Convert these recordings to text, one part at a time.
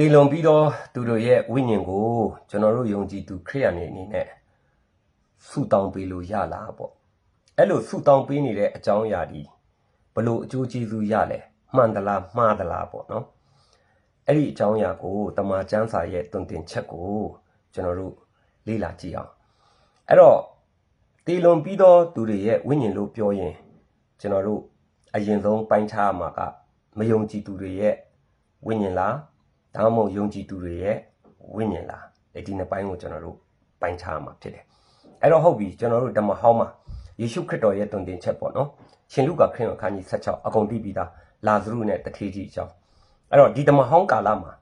တည်လွန်ပြီးတော့သူတို့ရဲ့ဝိညာဉ်ကိုကျွန်တော်တို့ယုံကြည်သူခရိယန်တွေအနေနဲ့ဆုတောင်းပေးလို့ရလားပေါ့အဲ့လိုဆုတောင်းပေးနေတဲ့အကြောင်းအရာဒီဘလို့အကျိုးကျေးဇူးရလဲမှန်သလားမှားသလားပေါ့နော်အဲ့ဒီအကြောင်းအရာကိုတမန်ကျမ်းစာရဲ့တွင်တင်ချက်ကိုကျွန်တော်တို့လေ့လာကြည့်အောင်အဲ့တော့တည်လွန်ပြီးတော့သူတွေရဲ့ဝိညာဉ်လို့ပြောရင်ကျွန်တော်တို့အရင်ဆုံးပိုင်းခြားမှာကမယုံကြည်သူတွေရဲ့ဝိညာဉ်လား ဒါမှမဟုတ်ယုံကြည်သူတွေရဲ့ဝိညာဉ်လားဒီနှစ်ပိုင်းကိုကျွန်တော်တို့ပိုင်းခြားမှာဖြစ်တယ်အဲ့တော့ဟုတ်ပြီကျွန်တော်တို့ဓမ္မဟောင်းမှာယေရှုခရစ်တော်ရဲ့တုန်တင်ချက်ပေါ့နော်ရှင်လုကာခရစ်တော်အခန်းကြီး16အကုန်သိပြီးသားလာဇရုနဲ့တထေးကြီးအကြောင်းအဲ့တော့ဒီဓမ္မဟောင်းကာလမှာ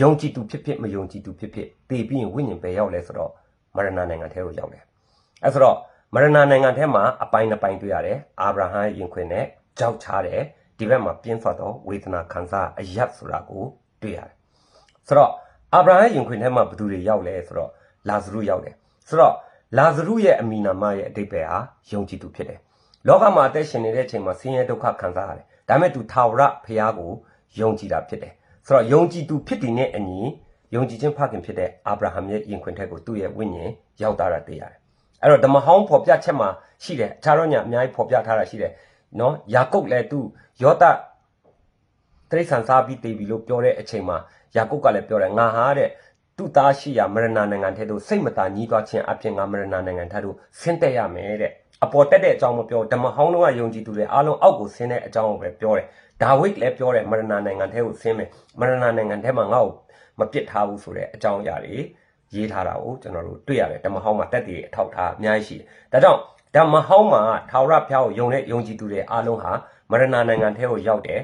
ယုံကြည်သူဖြစ်ဖြစ်မယုံကြည်သူဖြစ်ဖြစ်တည်ပြီးရင်ဝိညာဉ်ပဲရောက်လဲဆိုတော့မရဏနိုင်ငံထဲကိုရောက်တယ်အဲ့ဆိုတော့မရဏနိုင်ငံထဲမှာအပိုင်းနှစ်ပိုင်းတွေ့ရတယ်အာဗြဟံယင်ခွင်နဲ့ကြောက်ချတယ်ဒီဘက်မှာပြင်းစွာသောဝေဒနာခံစားအယတ်ဆိုတာကိုတွေ့ရတယ် ဆိုတော့အာဗြဟံယင်ခွင်ထဲမှာဘယ်သူတွေရောက်လဲဆိုတော့လာဇရုရောက်တယ်ဆိုတော့လာဇရုရဲ့အမိနာမရဲ့အတိတ်ပဲဟာယုံကြည်သူဖြစ်တယ်လောကမှာအသက်ရှင်နေတဲ့အချိန်မှာဆင်းရဲဒုက္ခခံစားရတယ်ဒါပေမဲ့သူထာဝရဘုရားကိုယုံကြည်တာဖြစ်တယ်ဆိုတော့ယုံကြည်သူဖြစ်တည်တဲ့အညီယုံကြည်ခြင်းဖခင်ဖြစ်တဲ့အာဗြဟံရဲ့ယင်ခွင်ထက်ကိုသူ့ရဲ့ဝိညာဉ်ရောက်တာတွေ့ရတယ်အဲ့တော့ဓမ္မဟောင်းဖော်ပြချက်မှာရှိတယ်အခြားတော့ညာအများကြီးဖော်ပြထားတာရှိတယ်နော်ယာကုပ်လည်းသူယောသ တိရစ္ဆာန်စားပြီးတည်ပြီလို့ပြောတဲ့အချိန်မှာယာကုပ်ကလည်းပြောတယ်ငါဟာတဲ့သူ့သားရှိရာမရဏနိုင်ငံထဲသို့စိတ်မသာညှိသွားခြင်းအပြင်ငါမရဏနိုင်ငံထသို့ဆင်းသက်ရမယ်တဲ့အပေါ်တက်တဲ့အကြောင်းမပြောဓမ္မဟောင်းလုံးကယုံကြည်သူတွေအားလုံးအောက်ကိုဆင်းတဲ့အကြောင်းကိုပဲပြောတယ်ဒါဝိဒ်လည်းပြောတယ်မရဏနိုင်ငံထဲကိုဆင်းမယ်မရဏနိုင်ငံထဲမှာငါ့ကိုမပစ်ထားဘူးဆိုတဲ့အကြောင်းအရာတွေရေးထားတာကိုကျွန်တော်တို့တွေ့ရတယ်ဓမ္မဟောင်းမှာတက်တည်အထောက်ထားအများကြီးရှိတယ်ဒါကြောင့်ဓမ္မဟောင်းမှာထာဝရဘုရားကိုယုံတဲ့ယုံကြည်သူတွေအားလုံးဟာမရဏနိုင်ငံထဲကိုရောက်တယ်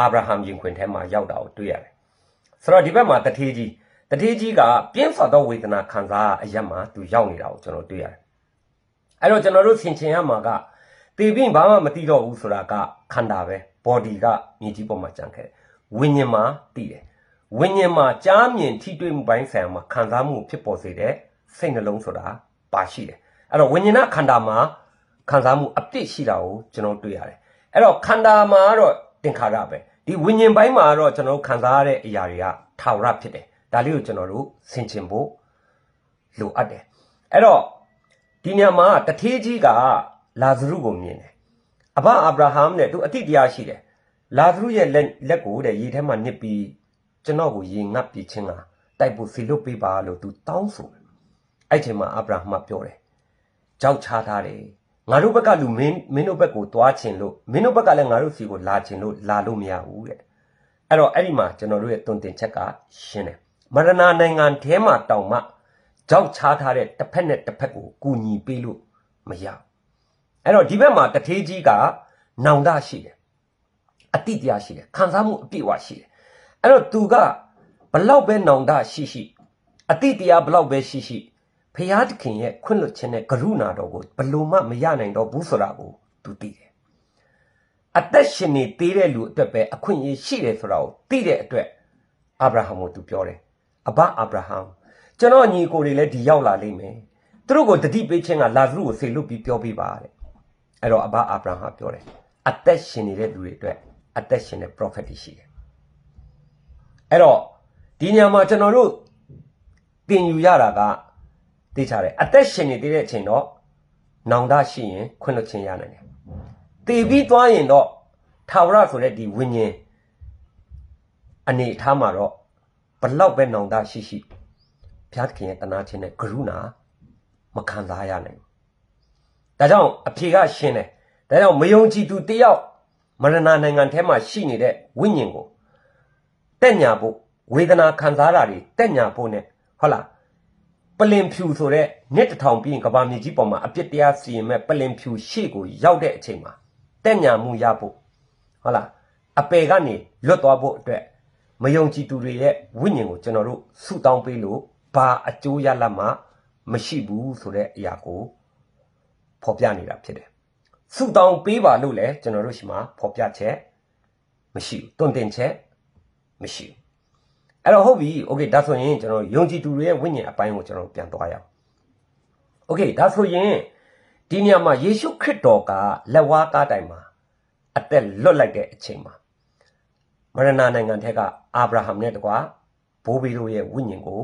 အာဗြဟံရင်ခွင်ထဲမှာရောက်တာကိုတွေ့ရတယ်။ဆိုတော့ဒီဘက်မှာတထေးကြီးတထေးကြီးကပြင်းစွာသောဝေဒနာခံစားအရက်မှာသူရောက်နေတာကိုကျွန်တော်တွေ့ရတယ်။အဲ့တော့ကျွန်တော်တို့ဆင်ခြင်ရမှာကတေပြင်းဘာမှမသိတော့ဘူးဆိုတာကခန္ဓာပဲ body ကမြေကြီးပေါ်မှာကြံခဲ့တယ်။ဝိညာဉ်မှာသိတယ်။ဝိညာဉ်မှာကြားမြင်ထိတွေ့မှုပိုင်းဆိုင်ရာမှာခံစားမှုဖြစ်ပေါ်စေတဲ့စိတ်နှလုံးဆိုတာပါရှိတယ်။အဲ့တော့ဝိညာဉ်ခန္ဓာမှာခံစားမှုအပြည့်ရှိတာကိုကျွန်တော်တွေ့ရတယ်။အဲ့တော့ခန္ဓာမှာကတော့သင်္ခါရပဲ ဒီဝိညာဉ်ပိုင်းမှာတော့ကျွန်တော်တို့ခံစားရတဲ့အရာတွေကထာဝရဖြစ်တယ်ဒါလေးကိုကျွန်တော်တို့ဆင်ခြင်ဖို့လိုအပ်တယ်အဲ့တော့ဒီညမှာတထေးကြီးကလာဇရုကိုမြင်တယ်အဘအာဗြဟံနဲ့သူအတိတရားရှိတယ်လာဇရုရဲ့လက်လက်ကိုတဲ့ရေထဲမှာနစ်ပြီးကျွန်တော်ကိုရေငတ်ပြီးချင်းကတိုက်ဖို့စီလွတ်ပေးပါလို့သူတောင်းဆိုတယ်အဲ့ချိန်မှာအာဗြဟံပြောတယ်ကြောက်ချထားတယ် ငါတို့ဘက်ကလူမင်းမင်းတို့ဘက်ကိုတွားချင်လို့မင်းတို့ဘက်ကလည်းငါတို့စီကိုလာချင်လို့လာလို့မရဘူးတဲ့အဲ့တော့အဲ့ဒီမှာကျွန်တော်တို့ရဲ့တုံတင်ချက်ကရှင်းတယ်မရဏနိုင်ငံထဲမှာတောင်မှကြောက်ချထားတဲ့တစ်ဖက်နဲ့တစ်ဖက်ကိုကူညီပေးလို့မရဘူးအဲ့တော့ဒီဘက်မှာတထေးကြီးကနောင်တရှိတယ်အတိတရားရှိတယ်ခံစားမှုအပြည့်အဝရှိတယ်အဲ့တော့သူကဘလောက်ပဲနောင်တရှိရှိအတိတရားဘလောက်ပဲရှိရှိ ဖျားသခင်ရဲ့ခွင့်လွှတ်ခြင်းနဲ့ကရုဏာတော်ကိုဘလို့မှမရနိုင်တော့ဘူးဆိုတာကိုသူသိတယ်အသက်ရှင်နေသေးတဲ့လူအတွက်ပဲအခွင့်အရေးရှိတယ်ဆိုတာကိုသိတဲ့အတွက်အာဗြဟံကိုသူပြောတယ်အဘအာဗြဟံကျွန်တော်ညီကိုတွေလည်းဒီရောက်လာလိမ့်မယ်သူတို့ကိုတတိပေးခြင်းကလာဇရုကိုဆေလွတ်ပြီးပြောပြပါတဲ့အဲ့တော့အဘအာဗြဟံပြောတယ်အသက်ရှင်နေတဲ့လူတွေအတွက်အသက်ရှင်တဲ့ prophet တွေရှိတယ်အဲ့တော့ဒီညမှာကျွန်တော်တို့သင်ယူရတာက သိချတယ်အသက်ရှင်နေသေးတဲ့အချိန်တော့နောင်တရှိရင်ခွင့်လွှတ်ခြင်းရနိုင်တယ်တည်ပြီးသွားရင်တော့ထာဝရဆိုတဲ့ဒီဝိညာဉ်အနေအထားမှာတော့ဘလောက်ပဲနောင်တရှိရှိဘုရားသခင်ရဲ့တနာခြင်းနဲ့ကရုဏာမခံစားရနိုင်ဘူးဒါကြောင့်အဖြေကရှင်းတယ်ဒါကြောင့်မယုံကြည်သူတယောက်မရဏနိုင်ငံထဲမှာရှိနေတဲ့ဝိညာဉ်ကိုတက်ညာဖို့ဝေဒနာခံစားတာတွေတက်ညာဖို့ ਨੇ ဟုတ်လား ပလင်ဖြူဆိုတဲ့နှစ်တစ်ထောင်ပြီးရင်ကဘာမြေကြီးပေါ်မှာအပြစ်တရားစီရင်မဲ့ပလင်ဖြူရှေ့ကိုရောက်တဲ့အချိန်မှာတက်ညာမှုရဖို့ဟုတ်လားအပယ်ကနေလွတ်သွားဖို့အတွက်မယုံကြည်သူတွေရဲ့ဝိညာဉ်ကိုကျွန်တော်တို့ဆုတောင်းပေးလို့ဘာအကျိုးရလဒ်မှမရှိဘူးဆိုတဲ့အရာကိုဖော်ပြနေတာဖြစ်တယ်ဆုတောင်းပေးပါလို့လည်းကျွန်တော်တို့ရှိမှာဖော်ပြချက်မရှိဘူးတွင်တင်ချက်မရှိဘူး အဲ့တော့ဟုတ်ပြီ okay ဒါဆိုရင်ကျွန်တော်ယုံကြည်သူတွေရဲ့ဝိညာဉ်အပိုင်းကိုကျွန်တော်ပြန်သွားရအောင် okay ဒါဆိုရင်ဒီနေရာမှာယေရှုခရစ်တော်ကလက်ဝါးကားတိုင်မှာအသက်လွတ်လိုက်တဲ့အချိန်မှာမရဏနိုင်ငံထက်ကအာဗြဟံနဲ့တကွာဘိုးဘီတို့ရဲ့ဝိညာဉ်ကို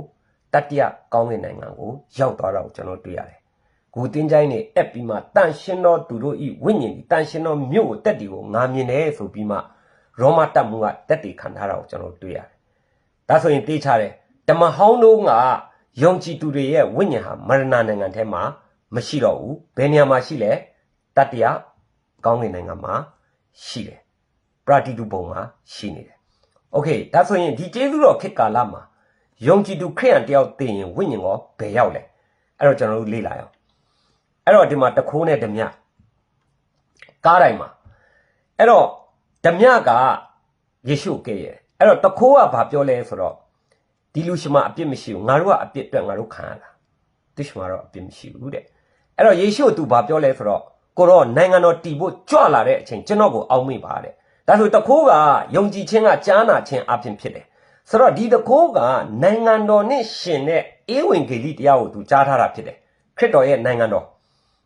တတိယကောင်းကင်နိုင်ငံကိုရောက်သွားတော့ကျွန်တော်တွေ့ရတယ်။ဂူတင်းကျိုင်းနဲ့အက်ပြီးမှတန်ရှင်တော်သူတို့ဤဝိညာဉ်ဒီတန်ရှင်တော်မြို့ကိုတက်တီကိုငာမြင်တယ်ဆိုပြီးမှရောမတပ်မှုကတက်တီခံထားတာကိုကျွန်တော်တွေ့ရတယ် ဒါဆိုရင်တေးချတယ်ဓမ္မဟောင်းတို့ကယုံကြည်သူတွေရဲ့ဝိညာဉ်ဟာမရဏနိုင်ငံထဲမှာမရှိတော့ဘူး။ဘယ်နေရာမှာရှိလဲတတ္တရကောင်းကင်နိုင်ငံမှာရှိတယ်။ပရာတိတုပုံမှာရှိနေတယ်။ Okay ဒါဆိုရင်ဒီကျေးဇူးတော်ခေတ်ကာလမှာယုံကြည်သူခရိယန်တယောက်သိရင်ဝိညာဉ်ကောဘယ်ရောက်လဲအဲ့တော့ကျွန်တော်တို့လေ့လာအောင်အဲ့တော့ဒီမှာတခိုးနဲ့ဓမြကားတိုင်းမှာအဲ့တော့ဓမြကယေရှုကဲ့ရဲ့ အဲ့တော့တခိုးကဘာပြောလဲဆိုတော့ဒီလူရှိမအပြစ်မရှိဘူးငါတို့ကအပြစ်အတွက်ငါတို့ခံရတာသူရှိမတော့အပြစ်မရှိဘူးတဲ့အဲ့တော့ယေရှုကသူဘာပြောလဲဆိုတော့ကိုတော့နိုင်ငံတော်တည်ဖို့ကြွလာတဲ့အချိန်ကျွန်တော်ကိုအောက်မေ့ပါတဲ့ဒါဆိုတခိုးကယုံကြည်ခြင်းကကြားနာခြင်းအပြင်ဖြစ်တယ်ဆိုတော့ဒီတကိုးကနိုင်ငံတော်နဲ့ရှင်တဲ့ဧဝံဂေလိတရားကိုသူကြားထားတာဖြစ်တယ်ခရစ်တော်ရဲ့နိုင်ငံတော်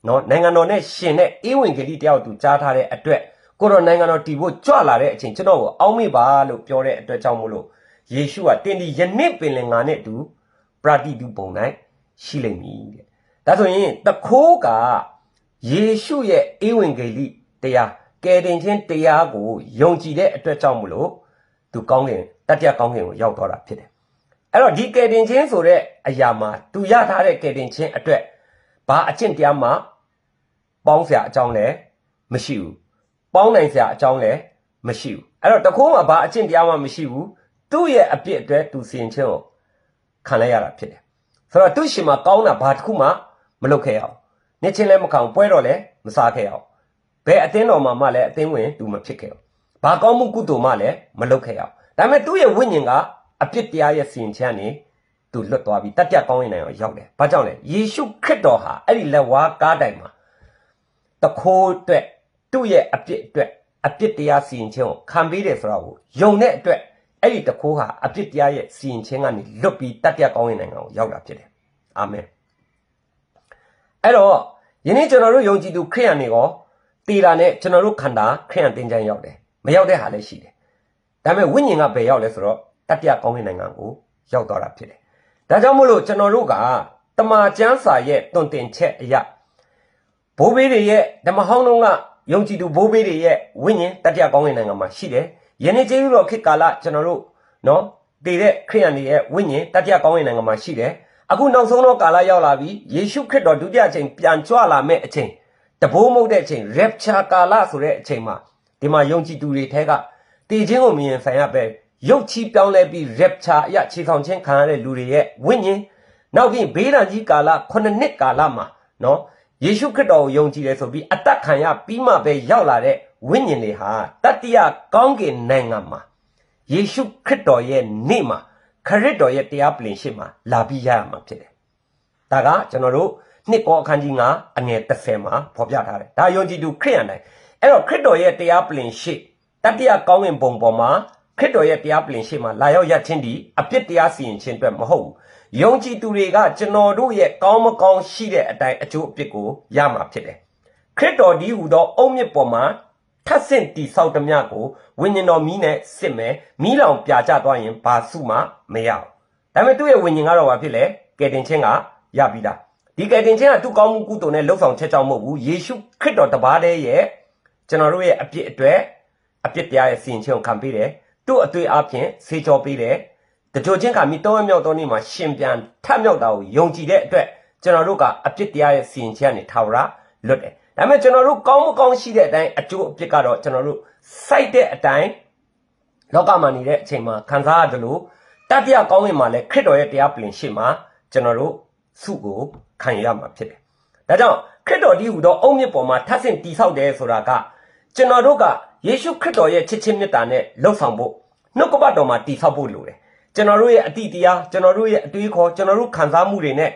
နော်နိုင်ငံတော်နဲ့ရှင်တဲ့ဧဝံဂေလိတရားကိုသူကြားထားတဲ့အတွက် ကိုရောနိုင်ငံတော်တည်ဖို့ကြွလာတဲ့အချိန်ကျွန်တော်ကိုအောက်မေ့ပါလို့ပြောတဲ့အတွက်ကြောင့်မို့လို့ယေရှုကတင်ဒီယနေ့ပင်လင်ငါနဲ့အတူပရာတိတုပုံ၌ရှိလိမ့်မည်တဲ့ဒါဆိုရင်တခိုးကယေရှုရဲ့ဧဝံဂေလိတရားကယ်တင်ခြင်းတရားကိုယုံကြည်တဲ့အတွက်ကြောင့်မို့လို့သူကောင်းကင်တတိယကောင်းကင်ကိုရောက်သွားတာဖြစ်တယ်အဲ့တော့ဒီကယ်တင်ခြင်းဆိုတဲ့အရာမှာသူရထားတဲ့ကယ်တင်ခြင်းအတွက်ဘာအကျင့်တရားမှပေါင်းစရာအကြောင်းလည်းမရှိဘူး ပေါင်းနိုင်စရာအကြောင်းလည်းမရှိဘူးအဲ့တော့တခိုးမှာဘာအကျင့်တရားမှမရှိဘူးသူ့ရဲ့အပြစ်အတွက်သူစီရင်ခြင်းကိုခံလိုက်ရတာဖြစ်တယ်ဆိုတော့သူ့ရှင်မှာကောင်းတာဘာတစ်ခုမှမလုပ်ခဲ့ရအောင်နှစ်ချင်းလည်းမခံပွဲတော့လည်းမစားခဲ့ရအောင်ဘယ်အသင်းတော်မှာမှလည်းအသင်းဝင်သူမဖြစ်ခဲ့အောင်ဘာကောင်းမှုကုသိုလ်မှလည်းမလုပ်ခဲ့ရအောင်ဒါပေမဲ့သူ့ရဲ့ဝိညာဉ်ကအပြစ်တရားရဲ့စီရင်ခြင်းကနေသူလွတ်သွားပြီးတတ်ပြတ်ကောင်းရင်နိုင်အောင်ရောက်တယ်။ဘာကြောင့်လဲ။ယေရှုခရစ်တော်ဟာအဲ့ဒီလက်ဝါးကားတိုင်မှာတခိုးအတွက် သူ့ရဲ့အပြစ်အတွက်အပြစ်တရားစီရင်ခြင်းကိုခံပေးတယ်ဆိုတာကိုယုံတဲ့အတွက်အဲ့ဒီတခိုးဟာအပြစ်တရားရဲ့စီရင်ခြင်းကနေလွတ်ပြီးတတ်ပြတ်ကောင်းရင်နိုင်အောင်ရောက်တာဖြစ်တယ်။အာမင်။အဲ့တော့ယနေ့ကျွန်တော်တို့ယုံကြည်သူခရိယန်တွေရောတည်တာနဲ့ကျွန်တော်တို့ခန္ဓာခရိယန်တင်ကြမ်းရောက်တယ်။မရောက်တဲ့ဟာလည်းရှိတယ်ဒါပေမဲ့ဝိညာဉ်ကဘယ်ရောက်လဲဆိုတော့တတိယကောင်းကင်နိုင်ငံကိုရောက်သွားတာဖြစ်တယ်။ဒါကြောင့်မို့လို့ကျွန်တော်တို့ကတမာကျမ်းစာရဲ့တွင်တင်ချက်အရာဘိုးဘေးတွေရဲ့ဓမ္မဟောင်းလုံးက ယုံကြည်သူဘိုးဘေးတွေရဲ့ဝိညာဉ်တတိယကောင်းကင်နိုင်ငံမှာရှိတယ်။ယနေ့ကျေးဇူးတော်ခေတ်ကာလကျွန်တော်တို့နော်တည်တဲ့ခရိယန်တွေရဲ့ဝိညာဉ်တတိယကောင်းကင်နိုင်ငံမှာရှိတယ်။အခုနောက်ဆုံးတော့ကာလရောက်လာပြီယေရှုခရစ်တော်ဒုတိယအချိန်ပြန်ကြွလာမဲ့အချိန်တဘိုးမုတ်တဲ့အချိန် rapture ကာလဆိုတဲ့အချိန်မှာဒီမှာယုံကြည်သူတွေထဲကတည်ခြင်းကိုမြင်ဆိုင်ရပဲရုပ်ချီပြောင်းလဲပြီး rapture အရာခြေဆောင်ခြင်းခံရတဲ့လူတွေရဲ့ဝိညာဉ်နောက်ပြီးဘေးဒဏ်ကြီးကာလ9နှစ်ကာလမှာနော် ယေရှုခရစ်တော်ကိုယုံကြည်တယ်ဆိုပြီးအသက်ခံရပြီးမှပဲရောက်လာတဲ့ဝိညာဉ်တွေဟာတတိယကောင်းကင်နိုင်ငံမှာယေရှုခရစ်တော်ရဲ့နေ့မှာခရစ်တော်ရဲ့တရားပလင်ရှိမှာလာပြီးရရမှာဖြစ်တယ်။ဒါကကျွန်တော်တို့နှစ်ကောအခန်းကြီး9အငယ်30မှာဖော်ပြထားတယ်။ဒါယုံကြည်သူခရစ်ယာန်တိုင်းအဲ့တော့ခရစ်တော်ရဲ့တရားပလင်ရှိတတိယကောင်းကင်ဘုံပေါ်မှာခရစ်တော်ရဲ့တရားပလင်ရှိမှာလာရောက်ရခြင်းဒီအပြစ်တရားစီရင်ခြင်းအတွက်မဟုတ်ဘူး ယုံကြည်သူတွေကကျွန်တော်တို့ရဲ့ကောင်းမကောင်းရှိတဲ့အတိုင်းအကျိုးအပြစ်ကိုရမှာဖြစ်တယ်ခရစ်တော်ဒီဟူသောအုံမြစ်ပေါ်မှာထပ်ဆင့်တီဆောက်သမျှကိုဝိညာဉ်တော်မီးနဲ့စစ်မယ်မီးလောင်ပြကြသွားရင်ဘာစုမှမရအောင်ဒါပေမဲ့သူ့ရဲ့ဝိညာဉ်ကတော့ဘာဖြစ်လဲကယ်တင်ခြင်းကရပြီးသားဒီကယ်တင်ခြင်းကသူ့ကောင်းမှုကုသိုလ်နဲ့လှုပ်ဆောင်ချက်ကြောင့်မဟုတ်ဘူးယေရှုခရစ်တော်တပါးတည်းရဲ့ကျွန်တော်တို့ရဲ့အပြစ်အတွက်အပြစ်တရားရဲ့စီရင်ခြင်းကိုခံပေးတယ်သူ့အသွေးအပြင်ဆေးကြောပေးတယ် တကြိုချင်းကမိတောအမြောက်သောနေ့မှာရှင်ပြန်ထမြောက်တာကိုယုံကြည်တဲ့အတွက်ကျွန်တော်တို့ကအပြစ်တရားရဲ့စီရင်ခြင်းကနေထာဝရလွတ်တယ်ဒါပေမဲ့ကျွန်တော်တို့ကောင်းမကောင်းရှိတဲ့အတိုင်းအကျိုးအပြစ်ကတော့ကျွန်တော်တို့စိုက်တဲ့အတိုင်းလောကမှာနေတဲ့အချိန်မှာခံစားရတယ်လို့တတိယကောင်းဝင်မှာလဲခရစ်တော်ရဲ့တရားပြင်ရှိမှာကျွန်တော်တို့စုကိုခံရမှာဖြစ်တယ်ဒါကြောင့်ခရစ်တော်ဒီဟူသောအုံမြစ်ပေါ်မှာထပ်ဆင့်တီဆောက်တယ်ဆိုတာကကျွန်တော်တို့ကယေရှုခရစ်တော်ရဲ့ချစ်ချင်းမေတ္တာနဲ့လှုပ်ဆောင်ဖို့နှုတ်ကပတ်တော်မှာတည်ဆောက်ဖို့လိုတယ် ကျွန်တော်တို့ရဲ့အတိတရားကျွန်တော်တို့ရဲ့အတွေးခေါ်ကျွန်တော်တို့ခံစားမှုတွေနဲ့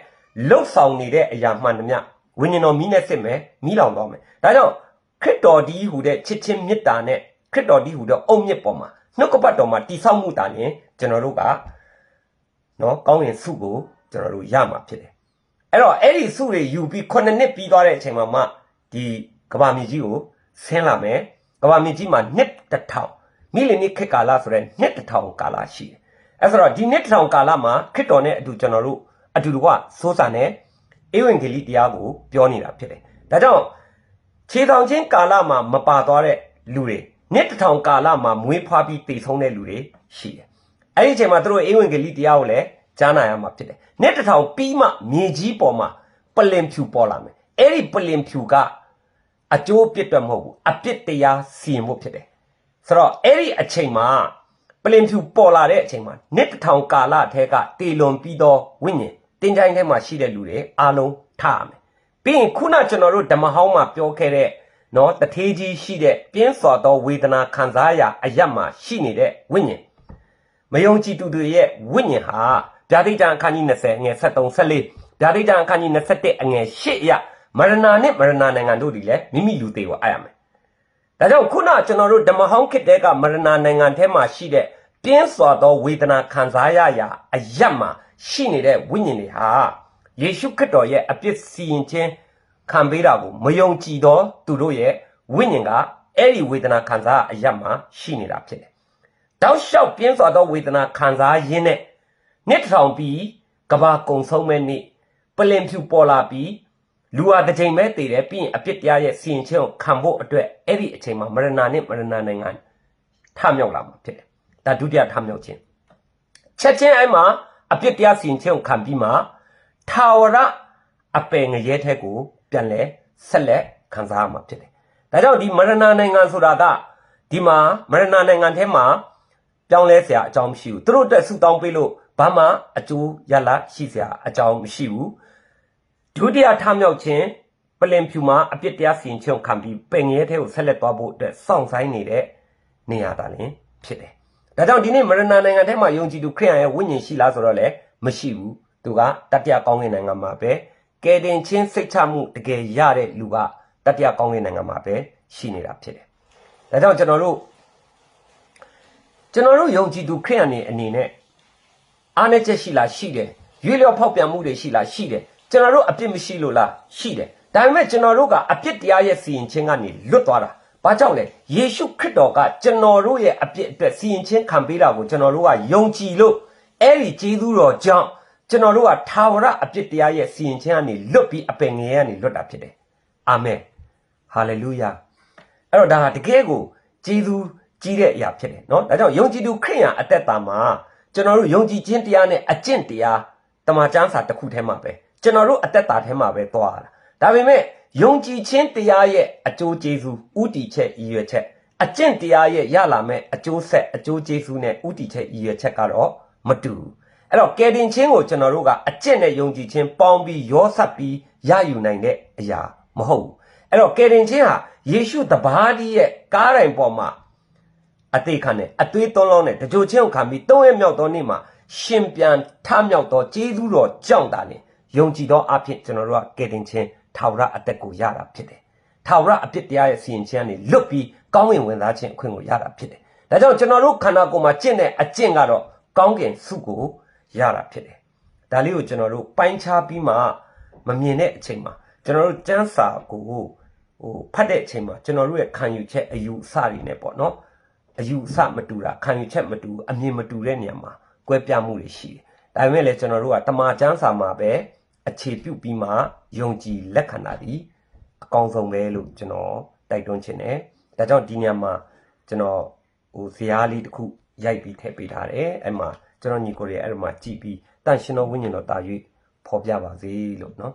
လှုပ်ဆောင်နေတဲ့အရာမှန်သမျှဝိညာဉ်တော်မီးနဲ့စစ်မယ်မီးလောင်သွားမယ်ဒါကြောင့်ခရစ်တော်ဒီဟူတဲ့ချစ်ချင်းမေတ္တာနဲ့ခရစ်တော်ဒီဟူတဲ့အုံမြစ်ပေါ်မှာနှုတ်ကပတ်တော်မှာတည်ဆောက်မှုတာရင်ကျွန်တော်တို့ကနော်ကောင်းရင်စုကိုကျွန်တော်တို့ရမှာဖြစ်တယ်အဲ့တော့အဲ့ဒီစုတွေယူပြီး9နှစ်ပြီးသွားတဲ့အချိန်မှာမှဒီကဘာမြေကြီးကိုဆင်းလာမယ်ကဘာမြေကြီးမှာနှစ်တစ်ထောင်မိလီနိခေတ်ကာလဆိုတဲ့နှစ်တစ်ထောင်ကာလရှိတယ် အဲ့ဆိုတော့ဒီနှစ်တစ်ထောင်ကာလမှာခရစ်တော်နဲ့အတူကျွန်တော်တို့အတူတကွစိုးစာနဲ့ဧဝံဂေလိတရားကိုပြောနေတာဖြစ်တယ်ဒါကြောင့်ခြေထောင်ချင်းကာလမှာမပါသွားတဲ့လူတွေနှစ်တစ်ထောင်ကာလမှာမွေးဖွားပြီးတည်ဆုံးတဲ့လူတွေရှိတယ်အဲ့ဒီအချိန်မှာသူတို့ဧဝံဂေလိတရားကိုလည်းကြားနာရမှာဖြစ်တယ်နှစ်တစ်ထောင်ပြီးမှမြေကြီးပေါ်မှာပလင်ဖြူပေါ်လာမယ်အဲ့ဒီပလင်ဖြူကအကျိုးပြစ်တော့မဟုတ်ဘူးအပြစ်တရားစီရင်ဖို့ဖြစ်တယ်ဆိုတော့အဲ့ဒီအချိန်မှာ ပလင်ဖြူပေါ်လာတဲ့အချိန်မှာနှစ်တစ်ထောင်ကာလအထက်ကတည်လွန်ပြီးသောဝိညာဉ်တင်ကြိုင်းထဲမှာရှိတဲ့လူတွေအားလုံးထားရမယ်ပြီးရင်ခုနကျွန်တော်တို့ဓမ္မဟောင်းမှာပြောခဲ့တဲ့နော်တထေးကြီးရှိတဲ့ပြင်းစွာသောဝေဒနာခံစားရအယက်မှာရှိနေတဲ့ဝိညာဉ်မယုံကြည်သူတွေရဲ့ဝိညာဉ်ဟာဗျာဒိတ်တံအခန်းကြီး20အငယ်73 74ဗျာဒိတ်တံအခန်းကြီး21အငယ်8အရမရဏနဲ့မရဏနိုင်ငံတို့ဒီလည်းမိမိလူသေးကိုအပ်ရမယ်။ ဒါကြောင့်ခုနကျွန်တော်တို့ဓမ္မဟောင်းခေတ်တဲကမရဏနိုင်ငံထဲမှာရှိတဲ့ပြင်းစွာသောဝေဒနာခံစားရရာအယက်မှာရှိနေတဲ့ဝိညာဉ်တွေဟာယေရှုခရစ်တော်ရဲ့အပြစ်စီရင်ခြင်းခံပေးတာကိုမယုံကြည်သောသူတို့ရဲ့ဝိညာဉ်ကအဲ့ဒီဝေဒနာခံစားရအယက်မှာရှိနေတာဖြစ်တယ်။တောက်လျှောက်ပြင်းစွာသောဝေဒနာခံစားရင်းနဲ့နှစ်တစ်ထောင်ပြီးကဘာကုံဆုံးမဲ့နေ့ပလင်ဖြူပေါ်လာပြီး လူဟာတစ်ချိန်ပဲတည်တယ်ပြီးရင်အပြစ်တရားရဲ့စီရင်ခြင်းကိုခံဖို့အတွက်အဲ့ဒီအချိန်မှာမရဏနဲ့မရဏနိုင်ငံထမြောက်လာမှာဖြစ်တယ်။ဒါဒုတိယထမြောက်ခြင်းချက်ချင်းအဲ့မှာအပြစ်တရားစီရင်ခြင်းကိုခံပြီးမှထာဝရအပယ်ငရဲထက်ကိုပြန်လဲဆက်လက်ခံစားရမှာဖြစ်တယ်။ဒါကြောင့်ဒီမရဏနိုင်ငံဆိုတာကဒီမှာမရဏနိုင်ငံထဲမှာ ပြောင်းလဲเสียအကြောင်းမရှိဘူးသူတို့အတွက်ဆူတောင်းပေးလို့ဘာမှအကျိုးရလရှိเสียအကြောင်းမရှိဘူး ဒုတိယထမြောက်ခြင်းပလင်ဖြူမှာအပြစ်တရားစီရင်ခြင်းကိုခံပြီးပင်ငရဲထဲကိုဆက်လက်သွားဖို့အတွက်စောင့်ဆိုင်နေတဲ့နေရာတာလင်ဖြစ်တယ်ဒါကြောင့်ဒီနေ့မရဏနိုင်ငံထဲမှာယုံကြည်သူခရိယန်ရဲ့ဝိညာဉ်ရှိလားဆိုတော့လည်းမရှိဘူးသူကတတိယကောင်းကင်နိုင်ငံမှာပဲကယ်တင်ခြင်းစိတ်ချမှုတကယ်ရတဲ့လူကတတိယကောင်းကင်နိုင်ငံမှာပဲရှိနေတာဖြစ်တယ်ဒါကြောင့်ကျွန်တော်တို့ကျွန်တော်တို့ယုံကြည်သူခရိယန်တွေအနေနဲ့အားနည်းချက်ရှိလားရှိတယ်ရွေးလျော်ဖောက်ပြန်မှုတွေရှိလားရှိတယ် ကျွန်တော်တို့အပြစ်မရှိလို့လားရှိတယ်ဒါပေမဲ့ကျွန်တော်တို့ကအပြစ်တရားရဲ့စီရင်ခြင်းကနေလွတ်သွားတာဘာကြောင့်လဲယေရှုခရစ်တော်ကကျွန်တော်တို့ရဲ့အပြစ်အတွက်စီရင်ခြင်းခံပေးတာကိုကျွန်တော်တို့ကယုံကြည်လို့အဲ့ဒီကျေးဇူးတော်ကြောင့်ကျွန်တော်တို့ကထာဝရအပြစ်တရားရဲ့စီရင်ခြင်းကနေလွတ်ပြီးအပင်ငယ်ကနေလွတ်တာဖြစ်တယ်အာမင်ဟာလေလုယာ အဲ့တော့ဒါဟာတကယ်ကိုဂျေဇူးကြီးတဲ့အရာဖြစ်တယ်เนาะဒါကြောင့်ယုံကြည်သူခရိယန်အသက်တာမှာကျွန်တော်တို့ယုံကြည်ခြင်းတရားနဲ့အကျင့်တရားတမန်ကျမ်းစာတစ်ခုထဲမှာပဲ ကျွန်တော်တို့အသက်တာထဲမှာပဲသွားတာဒါပေမဲ့ယုံကြည်ခြင်းတရားရဲ့အကျိုးကျေးဇူးဥတီချက်ရည်ရွယ်ချက်အကျင့်တရားရဲ့ရလာမဲ့အကျိုးဆက်အကျိုးကျေးဇူးနဲ့ဥတီချက်ရည်ရွယ်ချက်ကတော့မတူဘူးအဲ့တော့ကယ်တင်ခြင်းကိုကျွန်တော်တို့ကအကျင့်နဲ့ယုံကြည်ခြင်းပေါင်းပြီးရောဆက်ပြီးရယူနိုင်တဲ့အရာမဟုတ်ဘူးအဲ့တော့ကယ်တင်ခြင်းဟာယေရှုတပါးကြီးရဲ့ကားတိုင်ပေါ်မှာအသေးခံနဲ့အသွေးသွန်းလောင်းနဲ့တကြိုချင်းကိုခံပြီးသုံးရမြောက်သောနေ့မှာရှင်ပြန်ထမြောက်သောကျေးဇူးတော်ကြောင့်တာလေ ယုံကြည်သောအဖြစ်ကျွန်တော်တို့ကကယ်တင်ခြင်းထာဝရအသက်ကိုရတာဖြစ်တယ်။ထာဝရအဖြစ်တရားရဲ့စီရင်ခြင်းကနေလွတ်ပြီးကောင်းဝင်ဝင်သားခြင်းအခွင့်ကိုရတာဖြစ်တယ်။ဒါကြောင့်ကျွန်တော်တို့ခန္ဓာကိုယ်မှာကျင့်တဲ့အကျင့်ကတော့ကောင်းကင်စုကိုရတာဖြစ်တယ်။ဒါလေးကိုကျွန်တော်တို့ပိုင်းခြားပြီးမှမမြင်တဲ့အချိန်မှာကျွန်တော်တို့စံစာကိုဟိုဖတ်တဲ့အချိန်မှာကျွန်တော်တို့ရဲ့ခံယူချက်အယူအဆတွေနဲ့ပေါ့နော်အယူအဆမတူတာခံယူချက်မတူအမြင်မတူတဲ့နေရာမှာကွဲပြားမှုတွေရှိတယ်ဒါပေမဲ့လည်းကျွန်တော်တို့ကတမာကျမ်းစာမှာပဲ အခြေပြုပြီးမှယုံကြည်လက်ခံတာဒီအကောင်းဆုံးပဲလို့ကျွန်တော်တိုက်တွန်းချင်တယ်ဒါကြောင့်ဒီနေရာမှာကျွန်တော်ဟိုဇာတ်လေးတစ်ခုရိုက်ပြီးထည့်ပေးထားတယ်အဲ့မှာကျွန်တော်ညီကိုတွေအဲ့ဒီမှာကြည်ပြီးတန်ရှင်တော်ဝိညာဉ်တော်တာ၍ဖော်ပြပါစေလို့နော်